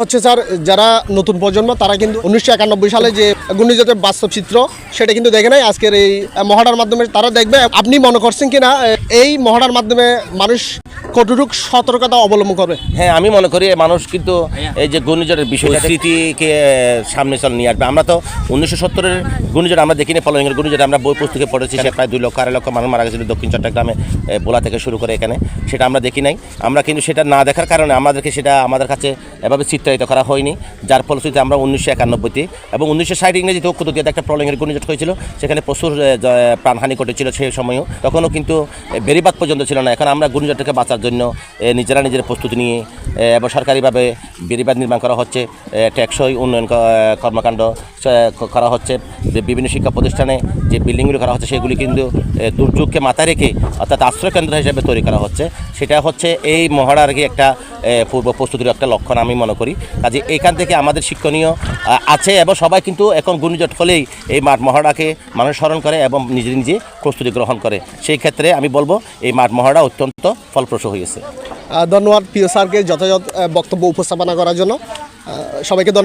হচ্ছে স্যার, যারা নতুন প্রজন্ম, তারা কিন্তু উনিশশো একানব্বই সালে যে ঘূর্ণিঝড়ের বাস্তব চিত্র, সেটা কিন্তু দেখে নাই। আজকের এই মহড়ার মাধ্যমে তারা দেখবে। আপনি মনে করছেন কিনা, এই মহড়ার মাধ্যমে মানুষ কতটুকু সতর্কতা অবলম্বন করবে? হ্যাঁ আমি মনে করি মানুষ কিন্তু এই যে ঘূর্ণিঝড়ের বিষয় স্মৃতিকে সামনে চল নিয়ে আসবে। আমরা তো উনিশশো সত্তরের ঘূর্ণিঝড় আমরা দেখিনি ফলোয়িংয়ের ঘূর্ণিঝড় আমরা বই পুস্তকে পড়েছি সে প্রায় দুই লক্ষ আড়াই লক্ষ মানুষ মারা গেছিল দক্ষিণ চট্টগ্রামে বোলা থেকে শুরু করে এখানে। সেটা আমরা দেখি নাই। আমরা কিন্তু সেটা না দেখার কারণে আমাদেরকে সেটা আমাদের কাছে এভাবে চিত্রায়িত করা হয়নি। যার ফলশ্রুতিতে আমরা উনিশশো একানব্বইতে এবং উনিশশো ষাট ইংরেজিতে ঐক্যদতীয়তে একটা প্রলয়ের ঘূর্ণিঝড় হয়েছিল সেখানে প্রচুর প্রাণহানি ঘটেছিল সেই সময়ও। তখনও কিন্তু এ, বেড়িবাদ পর্যন্ত ছিল না। এখন আমরা ঘূর্ণিঝড় থেকে বাঁচার জন্য নিজেরা নিজের প্রস্তুতি নিয়ে এবং সরকারিভাবে বেড়িবাদ নির্মাণ করা হচ্ছে এ, টেকসই উন্নয়ন কর্মকাণ্ড করা হচ্ছে বিভিন্ন শিক্ষা প্রতিষ্ঠানে যে বিল্ডিংগুলো করা হচ্ছে সেগুলি কিন্তু দুর্যোগকে মাথায় রেখে অর্থাৎ আশ্রয় কেন্দ্র হিসেবে তৈরি করা হচ্ছে। সেটা হচ্ছে এই মহড়ার কি একটা পূর্ব প্রস্তুতির একটা লক্ষণ আমি মনে করি। কাজে এখান থেকে আমাদের শিক্ষণীয় আছে এবং সবাই কিন্তু এখন ঘূর্ণিঝড় হলেই এই মাঠ মহড়াকে মানুষ স্মরণ করে এবং নিজে নিজে প্রস্তুতি গ্রহণ করে। সেই ক্ষেত্রে আমি বলব এই মাঠ মহড়া অত্যন্ত ফলপ্রসূ হয়েছে ধন্যবাদ প্রিয় স্যারকে যথাযথ বক্তব্য উপস্থাপনা করার জন্য। সবাইকে ধন্যবাদ।